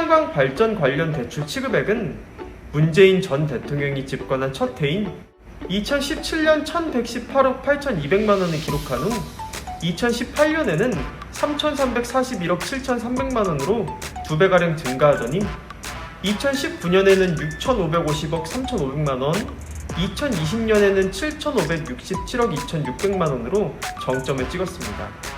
태양광 발전 관련 대출 취급액은 문재인 전 대통령이 집권한 첫 해인 2017년 1118억 8200만 원을 기록한 후 2018년에는 3341억 7300만 원으로 두 배가량 증가하더니 2019년에는 6550억 3500만 원, 2020년에는 7567억 2600만 원으로 정점을 찍었습니다.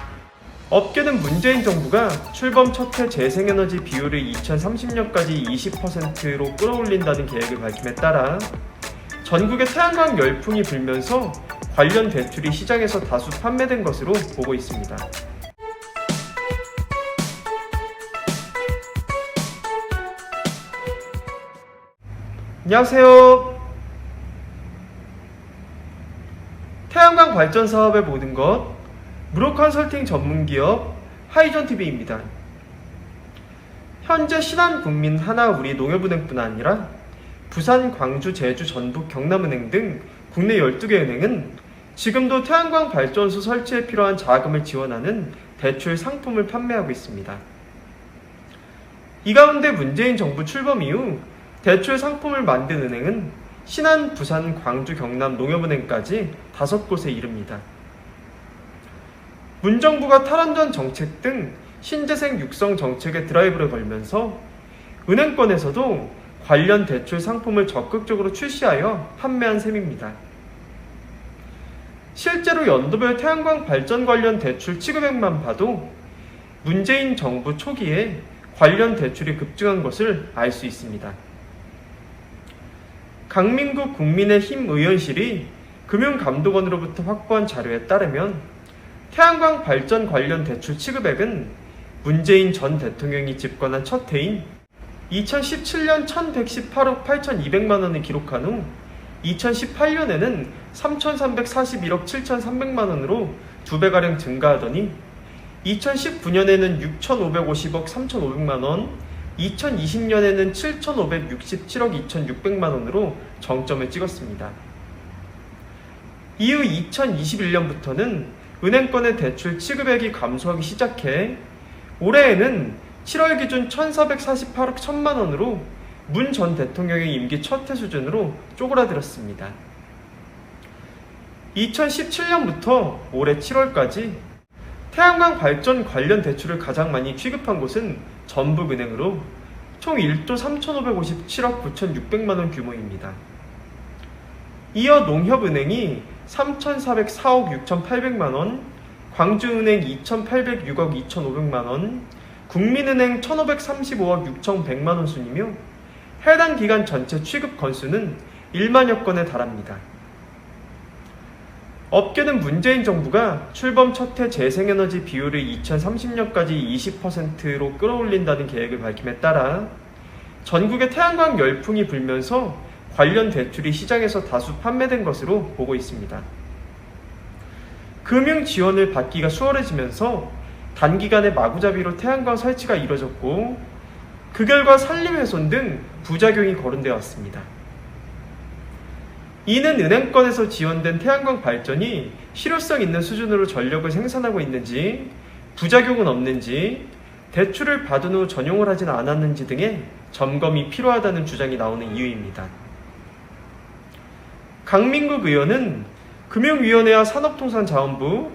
업계는 문재인 정부가 출범 첫 해 재생에너지 비율을 2030년까지 20%로 끌어올린다는 계획을 밝힘에 따라 전국에 태양광 열풍이 불면서 관련 대출이 시장에서 다수 판매된 것으로 보고 있습니다. 안녕하세요. 태양광 발전 사업의 모든 것 무료 컨설팅 전문 기업 하이전 TV입니다. 현재 신한 국민 하나 우리 농협은행뿐 아니라 부산, 광주, 제주, 전북, 경남은행 등 국내 12개 은행은 지금도 태양광 발전소 설치에 필요한 자금을 지원하는 대출 상품을 판매하고 있습니다. 이 가운데 문재인 정부 출범 이후 대출 상품을 만든 은행은 신한, 부산, 광주, 경남, 농협은행까지 다섯 곳에 이릅니다. 문정부가 탈원전 정책 등 신재생 육성 정책에 드라이브를 걸면서 은행권에서도 관련 대출 상품을 적극적으로 출시하여 판매한 셈입니다. 실제로 연도별 태양광 발전 관련 대출 취급액만 봐도 문재인 정부 초기에 관련 대출이 급증한 것을 알 수 있습니다. 강민국 국민의힘 의원실이 금융감독원으로부터 확보한 자료에 따르면 태양광 발전 관련 대출 취급액은 문재인 전 대통령이 집권한 첫 해인 2017년 1118억 8200만 원을 기록한 후 2018년에는 3341억 7300만 원으로 두 배가량 증가하더니 2019년에는 6550억 3500만 원, 2020년에는 7567억 2600만 원으로 정점을 찍었습니다. 이후 2021년부터는 은행권의 대출 취급액이 감소하기 시작해 올해에는 7월 기준 1,448억 1천만 원으로 문 전 대통령의 임기 첫 해 수준으로 쪼그라들었습니다. 2017년부터 올해 7월까지 태양광 발전 관련 대출을 가장 많이 취급한 곳은 전북은행으로 총 1조 3,557억 9,600만 원 규모입니다. 이어 농협은행이 3,404억 6,800만 원, 광주은행 2,806억 2,500만 원, 국민은행 1,535억 6,100만 원 순이며 해당 기간 전체 취급 건수는 1만여 건에 달합니다. 업계는 문재인 정부가 출범 첫 해 재생에너지 비율을 2030년까지 20%로 끌어올린다는 계획을 밝힘에 따라 전국에 태양광 열풍이 불면서 관련 대출이 시장에서 다수 판매된 것으로 보고 있습니다. 금융 지원을 받기가 수월해지면서 단기간에 마구잡이로 태양광 설치가 이뤄졌고 그 결과 산림 훼손 등 부작용이 거론되어 왔습니다. 이는 은행권에서 지원된 태양광 발전이 실효성 있는 수준으로 전력을 생산하고 있는지, 부작용은 없는지, 대출을 받은 후 전용을 하진 않았는지 등의 점검이 필요하다는 주장이 나오는 이유입니다. 강민국 의원은 금융위원회와 산업통상자원부,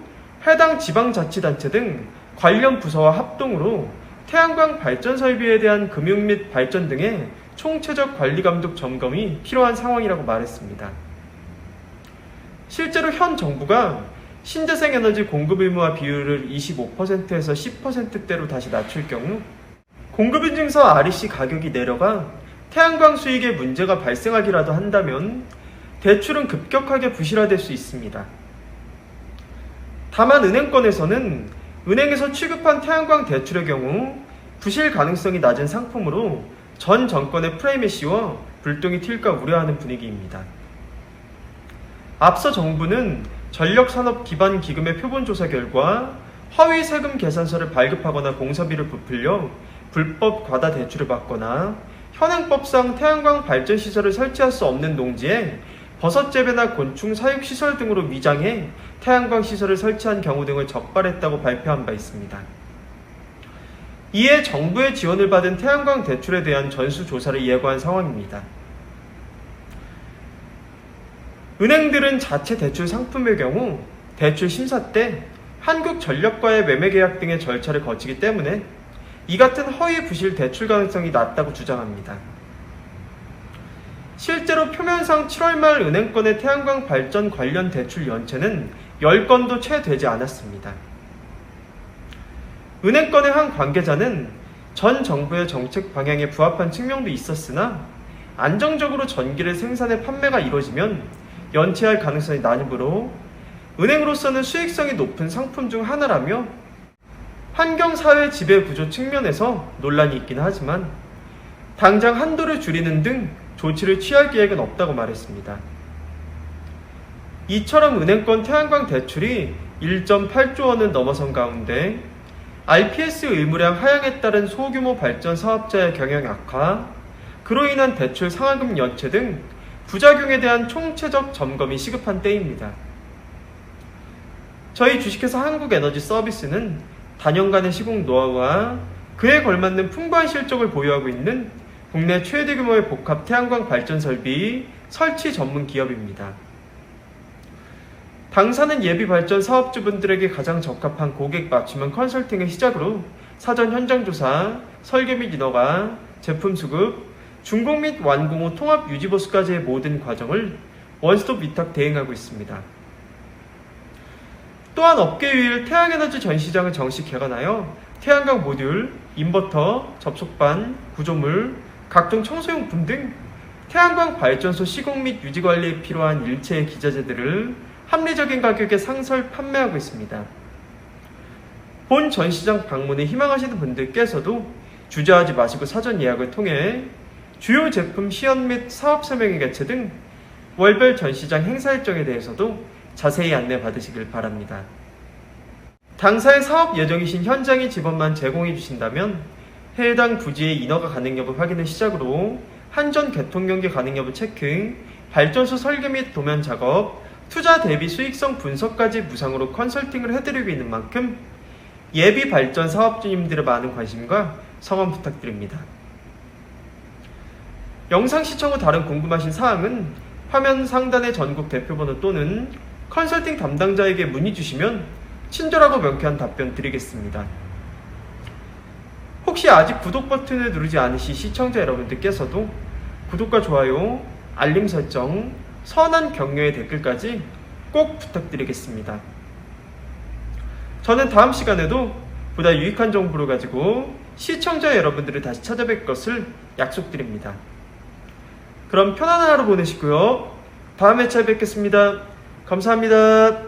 해당 지방자치단체 등 관련 부서와 합동으로 태양광 발전 설비에 대한 금융 및 발전 등의 총체적 관리 감독 점검이 필요한 상황이라고 말했습니다. 실제로 현 정부가 신재생 에너지 공급 의무화 비율을 25%에서 10%대로 다시 낮출 경우 공급 인증서 REC 가격이 내려가 태양광 수익에 문제가 발생하기라도 한다면 대출은 급격하게 부실화될 수 있습니다. 다만 은행권에서는 은행에서 취급한 태양광 대출의 경우 부실 가능성이 낮은 상품으로 전 정권의 프레임에 씌워 불똥이 튈까 우려하는 분위기입니다. 앞서 정부는 전력산업 기반 기금의 표본 조사 결과 허위 세금 계산서를 발급하거나 공사비를 부풀려 불법 과다 대출을 받거나 현행법상 태양광 발전 시설을 설치할 수 없는 농지에 버섯 재배나 곤충 사육 시설 등으로 위장해 태양광 시설을 설치한 경우 등을 적발했다고 발표한 바 있습니다. 이에 정부의 지원을 받은 태양광 대출에 대한 전수조사를 예고한 상황입니다. 은행들은 자체 대출 상품의 경우 대출 심사 때 한국전력과의 매매 계약 등의 절차를 거치기 때문에 이 같은 허위 부실 대출 가능성이 낮다고 주장합니다. 실제로 표면상 7월 말 은행권의 태양광 발전 관련 대출 연체는 10건도 채 되지 않았습니다. 은행권의 한 관계자는 전 정부의 정책 방향에 부합한 측면도 있었으나 안정적으로 전기를 생산해 판매가 이루어지면 연체할 가능성이 낮으므로 은행으로서는 수익성이 높은 상품 중 하나라며 환경사회 지배 구조 측면에서 논란이 있긴 하지만 당장 한도를 줄이는 등 조치를 취할 계획은 없다고 말했습니다. 이처럼 은행권 태양광 대출이 1.8조 원을 넘어선 가운데 RPS 의무량 하향에 따른 소규모 발전 사업자의 경영 악화, 그로 인한 대출 상환금 연체 등 부작용에 대한 총체적 점검이 시급한 때입니다. 저희 주식회사 한국에너지 서비스는 단연간의 시공 노하우와 그에 걸맞는 풍부한 실적을 보유하고 있는 국내 최대 규모의 복합 태양광 발전 설비 설치 전문 기업입니다. 당사는 예비 발전 사업주분들에게 가장 적합한 고객 맞춤형 컨설팅을 시작으로 사전 현장 조사, 설계 및 인허가, 제품 수급, 준공 및 완공 후 통합 유지 보수까지의 모든 과정을 원스톱 위탁 대행하고 있습니다. 또한 업계 유일 태양에너지 전시장을 정식 개관하여 태양광 모듈, 인버터, 접속반, 구조물, 각종 청소용품 등 태양광 발전소 시공 및 유지 관리에 필요한 일체의 기자재들을 합리적인 가격에 상설 판매하고 있습니다. 본 전시장 방문을 희망하시는 분들께서도 주저하지 마시고 사전 예약을 통해 주요 제품 시연 및 사업 설명회 개최 등 월별 전시장 행사 일정에 대해서도 자세히 안내 받으시길 바랍니다. 당사의 사업 예정이신 현장의 지번만 제공해 주신다면 해당 부지의 인허가 가능 여부 확인을 시작으로 한전 개통 연계 가능 여부 체크, 발전소 설계 및 도면 작업, 투자 대비 수익성 분석까지 무상으로 컨설팅을 해드리고 있는 만큼 예비 발전 사업주님들의 많은 관심과 성원 부탁드립니다. 영상 시청 후 다른 궁금하신 사항은 화면 상단의 전국 대표번호 또는 컨설팅 담당자에게 문의 주시면 친절하고 명쾌한 답변 드리겠습니다. 혹시 아직 구독 버튼을 누르지 않으신 시청자 여러분들께서도 구독과 좋아요, 알림 설정, 선한 격려의 댓글까지 꼭 부탁드리겠습니다. 저는 다음 시간에도 보다 유익한 정보를 가지고 시청자 여러분들을 다시 찾아뵐 것을 약속드립니다. 그럼 편안한 하루 보내시고요. 다음에 찾아뵙겠습니다. 감사합니다.